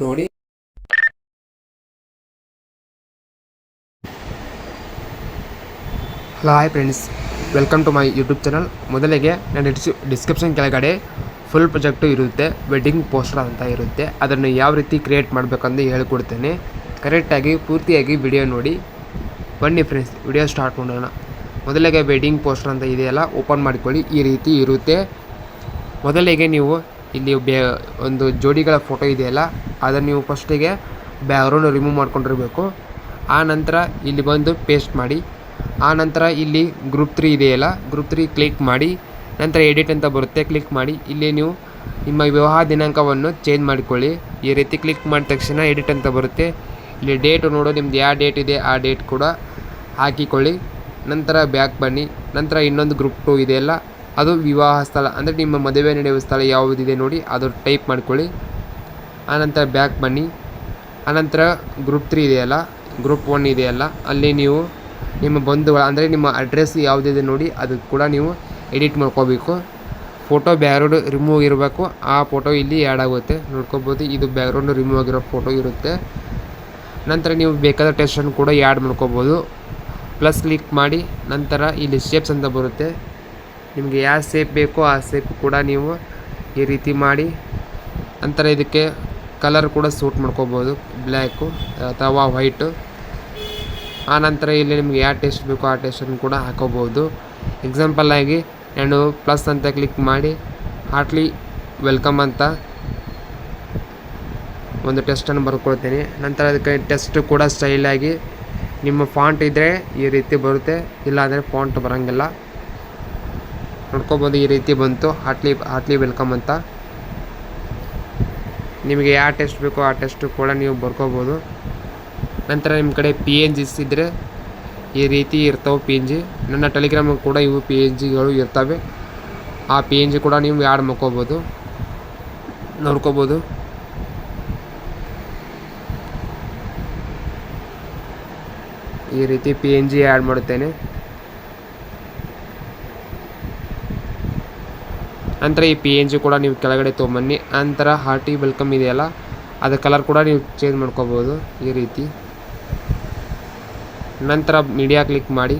ನೋಡಿ. Hello hi friends welcome to my YouTube channel ಮೊದಲಿಗೆ ನನ್ನ ಡಿಸ್- ಡಿಸ್ಕ್ರಿಪ್ಷನ್ ಕೆಳಗಡೆ ಫುಲ್ ಪ್ರೊಜೆಕ್ಟು ಇರುತ್ತೆ ವೆಡ್ಡಿಂಗ್ ಪೋಸ್ಟರ್ ಅಂತ ಇರುತ್ತೆ. ಅದನ್ನು ಯಾವ ರೀತಿ ಕ್ರಿಯೇಟ್ ಮಾಡಬೇಕಂದು ಹೇಳ್ಕೊಡ್ತೇನೆ. ಕರೆಕ್ಟಾಗಿ ಪೂರ್ತಿಯಾಗಿ ವಿಡಿಯೋ ನೋಡಿ. ಬನ್ನಿ ಫ್ರೆಂಡ್ಸ್ ವಿಡಿಯೋ ಸ್ಟಾರ್ಟ್ ಮಾಡೋಣ. ಮೊದಲಿಗೆ ವೆಡ್ಡಿಂಗ್ ಪೋಸ್ಟರ್ ಅಂತ ಇದೆಯಲ್ಲ ಓಪನ್ ಮಾಡಿಕೊಳ್ಳಿ. ಈ ರೀತಿ ಇರುತ್ತೆ. ಮೊದಲಿಗೆ ನೀವು ಇಲ್ಲಿ ಬೇ ಒಂದು ಜೋಡಿಗಳ ಫೋಟೋ ಇದೆಯಲ್ಲ, ಅದನ್ನು ನೀವು ಫಸ್ಟಿಗೆ ಬ್ಯಾಗ್ರೌಂಡ್ ರಿಮೂವ್ ಮಾಡ್ಕೊಂಡಿರಬೇಕು. ಆ ನಂತರ ಇಲ್ಲಿ ಬಂದು ಪೇಸ್ಟ್ ಮಾಡಿ. ಆ ನಂತರ ಇಲ್ಲಿ ಗ್ರೂಪ್ ತ್ರೀ ಇದೆಯಲ್ಲ ಗ್ರೂಪ್ ತ್ರೀ ಕ್ಲಿಕ್ ಮಾಡಿ. ನಂತರ ಎಡಿಟ್ ಅಂತ ಬರುತ್ತೆ ಕ್ಲಿಕ್ ಮಾಡಿ. ಇಲ್ಲಿ ನೀವು ನಿಮ್ಮ ವಿವಾಹ ದಿನಾಂಕವನ್ನು ಚೇಂಜ್ ಮಾಡಿಕೊಳ್ಳಿ. ಈ ರೀತಿ ಕ್ಲಿಕ್ ಮಾಡಿದ ತಕ್ಷಣ ಎಡಿಟ್ ಅಂತ ಬರುತ್ತೆ. ಇಲ್ಲಿ ಡೇಟ್ ನೋಡು, ನಿಮ್ದು ಯಾವ ಡೇಟ್ ಇದೆ, ಆ ಡೇಟ್ ಕೂಡ ಹಾಕಿಕೊಳ್ಳಿ. ನಂತರ ಬ್ಯಾಕ್ ಬನ್ನಿ. ನಂತರ ಇನ್ನೊಂದು ಗ್ರೂಪ್ ಟು ಇದೆಯಲ್ಲ ಅದು ವಿವಾಹ ಸ್ಥಳ, ಅಂದರೆ ನಿಮ್ಮ ಮದುವೆ ನಡೆಯುವ ಸ್ಥಳ ಯಾವುದಿದೆ ನೋಡಿ, ಅದು ಟೈಪ್ ಮಾಡ್ಕೊಳ್ಳಿ. ಆನಂತರ ಬ್ಯಾಕ್ ಬನ್ನಿ. ಆನಂತರ ಗ್ರೂಪ್ ತ್ರೀ ಇದೆಯಲ್ಲ, ಗ್ರೂಪ್ ಒನ್ ಇದೆಯಲ್ಲ, ಅಲ್ಲಿ ನೀವು ನಿಮ್ಮ ಬಂಧುಗಳ, ಅಂದರೆ ನಿಮ್ಮ ಅಡ್ರೆಸ್ ಯಾವುದಿದೆ ನೋಡಿ, ಅದು ಕೂಡ ನೀವು ಎಡಿಟ್ ಮಾಡ್ಕೋಬೇಕು. ಫೋಟೋ ಬ್ಯಾಕ್ಗ್ರೌಂಡ್ ರಿಮೂವ್ ಇರಬೇಕು ಆ ಫೋಟೋ ಇಲ್ಲಿ ಆ್ಯಡ್ ಆಗುತ್ತೆ. ನೋಡ್ಕೋಬೋದು, ಇದು ಬ್ಯಾಕ್ಗ್ರೌಂಡ್ ರಿಮೂವ್ ಆಗಿರೋ ಫೋಟೋ ಇರುತ್ತೆ. ನಂತರ ನೀವು ಬೇಕಾದ ಟೆಸ್ಟನ್ನು ಕೂಡ ಆ್ಯಡ್ ಮಾಡ್ಕೋಬೋದು. ಪ್ಲಸ್ ಕ್ಲಿಕ್ ಮಾಡಿ, ನಂತರ ಇಲ್ಲಿ ಶೇಪ್ಸ್ ಅಂತ ಬರುತ್ತೆ. ನಿಮಗೆ ಯಾವ ಸೇಪ್ ಬೇಕೋ ಆ ಸೇಪ್ ಕೂಡ ನೀವು ಈ ರೀತಿ ಮಾಡಿ. ನಂತರ ಇದಕ್ಕೆ ಕಲರ್ ಕೂಡ ಸೂಟ್ ಮಾಡ್ಕೋಬೋದು. ಬ್ಲ್ಯಾಕು ಅಥವಾ ವೈಟು ಆ ನಂತರ ಇಲ್ಲಿ ನಿಮ್ಗೆ ಯಾವ ಟೆಸ್ಟ್ ಬೇಕೋ ಆ ಟೇಸ್ಟನ್ನು ಕೂಡ ಹಾಕೋಬೋದು. ಎಕ್ಸಾಂಪಲ್ ಆಗಿ ನಾನು ಪ್ಲಸ್ ಅಂತ ಕ್ಲಿಕ್ ಮಾಡಿ ಹಾರ್ಟ್ಲಿ ವೆಲ್ಕಮ್ ಅಂತ ಒಂದು ಟೆಸ್ಟನ್ನು ಬರ್ಕೊಳ್ತೀನಿ. ನಂತರ ಅದಕ್ಕೆ ಟೆಸ್ಟ್ ಕೂಡ ಸ್ಟೈಲಾಗಿ ನಿಮ್ಮ ಫಾಂಟ್ ಇದ್ದರೆ ಈ ರೀತಿ ಬರುತ್ತೆ. ಇಲ್ಲಾಂದರೆ ಫಾಂಟ್ ಬರೋಂಗಿಲ್ಲ. ನೋಡ್ಕೊಬೋದು ಈ ರೀತಿ ಬಂತು. ಹಾಟ್ಲಿ ಹಾಟ್ಲಿ ವೆಲ್ಕಮ್ ಅಂತ. ನಿಮಗೆ ಯಾವ ಟೆಸ್ಟ್ ಬೇಕೋ ಆ ಟೆಸ್ಟ್ ಕೂಡ ನೀವು ಬರ್ಕೋಬೋದು. ನಂತರ ನಿಮ್ಮ ಕಡೆ ಪಿ ಎನ್ ಜಿಸ್ ಇದ್ದರೆ ಈ ರೀತಿ ಇರ್ತವೆ ಪಿ ಎನ್ ಜಿ ನನ್ನ ಟೆಲಿಗ್ರಾಮ್ ಕೂಡ ಇವು ಪಿ ಎನ್ ಜಿಗಳು ಇರ್ತವೆ. ಆ ಪಿ ಎನ್ ಜಿ ಕೂಡ ನೀವು ಆ್ಯಡ್ ಮಾಡ್ಕೋಬೋದು. ನೋಡ್ಕೋಬೋದು. ಈ ರೀತಿ ಪಿ ಎನ್ ಜಿ ಆ್ಯಡ್ ಮಾಡುತ್ತೇನೆ. ನಂತರ ಈ ಪಿ ಎನ್ ಜಿ ಕೂಡ ನೀವು ಕೆಳಗಡೆ ತೊಗೊಂಬನ್ನಿ. ನಂತರ ಹಾರ್ಟಿ ವೆಲ್ಕಮ್ ಇದೆಯಲ್ಲ, ಅದು ಕಲರ್ ಕೂಡ ನೀವು ಚೇಂಜ್ ಮಾಡ್ಕೋಬೋದು ಈ ರೀತಿ. ನಂತರ ಮೀಡಿಯಾ ಕ್ಲಿಕ್ ಮಾಡಿ.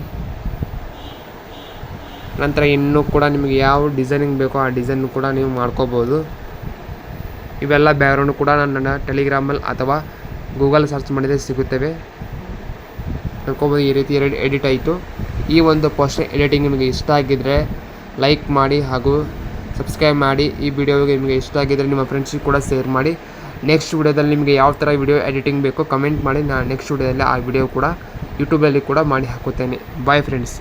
ನಂತರ ಇನ್ನೂ ಕೂಡ ನಿಮಗೆ ಯಾವ ಡಿಸೈನಿಂಗ್ ಬೇಕೋ ಆ ಡಿಸೈನ್ ಕೂಡ ನೀವು ಮಾಡ್ಕೋಬೋದು. ಇವೆಲ್ಲ ಬ್ಯಾಕ್ಗ್ರೌಂಡ್ ಕೂಡ ನನ್ನ ಟೆಲಿಗ್ರಾಮಲ್ಲಿ ಅಥವಾ ಗೂಗಲ್ ಸರ್ಚ್ ಮಾಡಿದರೆ ಸಿಗುತ್ತವೆ. ನೋಡ್ಕೋಬೋದು ಈ ರೀತಿ ಎಡಿ ಎಡಿಟ್ ಆಯಿತು. ಈ ಒಂದು ಪೋಸ್ಟ್ ಎಡಿಟಿಂಗ್ ನಿಮಗೆ ಇಷ್ಟ ಆಗಿದ್ದರೆ ಲೈಕ್ ಮಾಡಿ ಹಾಗೂ ಸಬ್ಸ್ಕ್ರೈಬ್ ಮಾಡಿ ಈ ವಿಡಿಯೋಗೆ ನಿಮಗೆ ಇಷ್ಟ ಆಗಿದ್ದರೆ ನಿಮ್ಮ ಫ್ರೆಂಡ್ಸಿಗೆ ಕೂಡ ಶೇರ್ ಮಾಡಿ. ನೆಕ್ಸ್ಟ್ ವಿಡಿಯೋದಲ್ಲಿ ನಿಮಗೆ ಯಾವ ಥರ ವಿಡಿಯೋ ಎಡಿಟಿಂಗ್ ಬೇಕೋ ಕಮೆಂಟ್ ಮಾಡಿ. ನಾನು ನೆಕ್ಸ್ಟ್ ವಿಡಿಯೋದಲ್ಲಿ ಆ ವಿಡಿಯೋ ಕೂಡ ಯೂಟ್ಯೂಬಲ್ಲಿ ಕೂಡ ಮಾಡಿ ಹಾಕುತ್ತೇನೆ. Bye friends